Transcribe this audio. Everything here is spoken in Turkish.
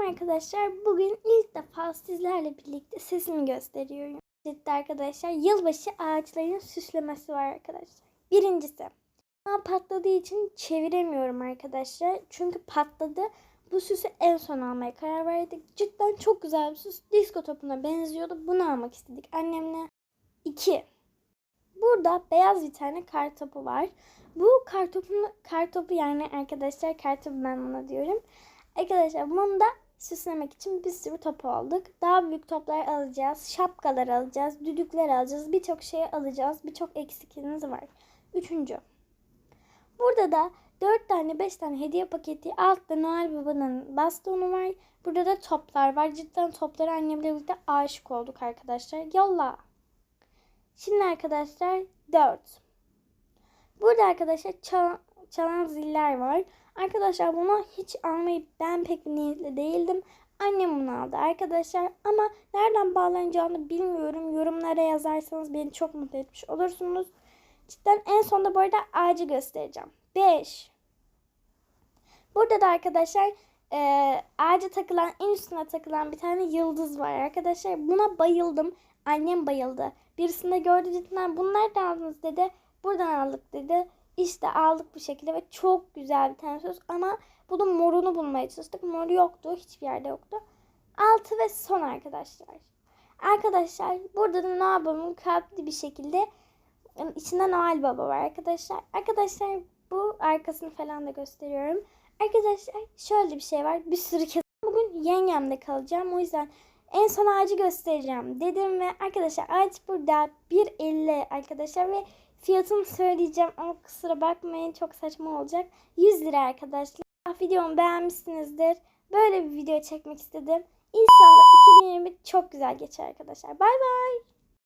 Selam arkadaşlar. Bugün ilk defa sizlerle birlikte sesimi gösteriyorum. Ciddi arkadaşlar yılbaşı ağaçların süslemesi var arkadaşlar. Birincisi patladığı için çeviremiyorum arkadaşlar. Çünkü patladı. Bu süsü en son almaya karar verdik. Cidden çok güzel bir süs. Disko topuna benziyordu. Bunu almak istedik annemle. 2. Burada beyaz bir tane kar topu var. Bu kar topunu, kar topu yani arkadaşlar kar topu ben buna diyorum. Arkadaşlar bunu da süslemek için bir sürü top aldık. Daha büyük toplar alacağız. Şapkalar alacağız. Düdükler alacağız. Birçok şey alacağız. Birçok eksikliğiniz var. Üçüncü. Burada da 4 tane 5 tane hediye paketi. Altta Noel Baba'nın bastonu var. Burada da toplar var. Cidden toplara annemle birlikte aşık olduk arkadaşlar. Yolla. Şimdi arkadaşlar 4. Burada arkadaşlar çal- çalan ziller var. Arkadaşlar bunu hiç almayı ben pek niyetli değildim. Annem bunu aldı arkadaşlar ama nereden bağlanacağını bilmiyorum. Yorumlara yazarsanız beni çok mutlu etmiş olursunuz. Cidden en sonunda bu arada ağacı göstereceğim. 5. Burada da arkadaşlar eee ağaca takılan en üstüne takılan bir tane yıldız var arkadaşlar. Buna bayıldım. Annem bayıldı. Birisinde gördü cidden bunu nereden aldınız dedi. Buradan aldık dedi. İşte aldık bu şekilde ve çok güzel bir tane söz ama bunun morunu bulmaya çalıştık. Moru yoktu. Hiçbir yerde yoktu. Altı ve son arkadaşlar. Arkadaşlar burada da Noel Baba'nın kalpli bir şekilde yani içinde Noel Baba var arkadaşlar. Arkadaşlar bu arkasını falan da gösteriyorum. Arkadaşlar şöyle bir şey var. Bir sürü kez bugün yengemde kalacağım. O yüzden en son ağacı göstereceğim dedim ve arkadaşlar ağaç burada 1.50 arkadaşlar ve fiyatını söyleyeceğim ama kusura bakmayın çok saçma olacak. 100 lira arkadaşlar. Videomu beğenmişsinizdir. Böyle bir video çekmek istedim. İnşallah 2020 çok güzel geçer arkadaşlar. Bay bay.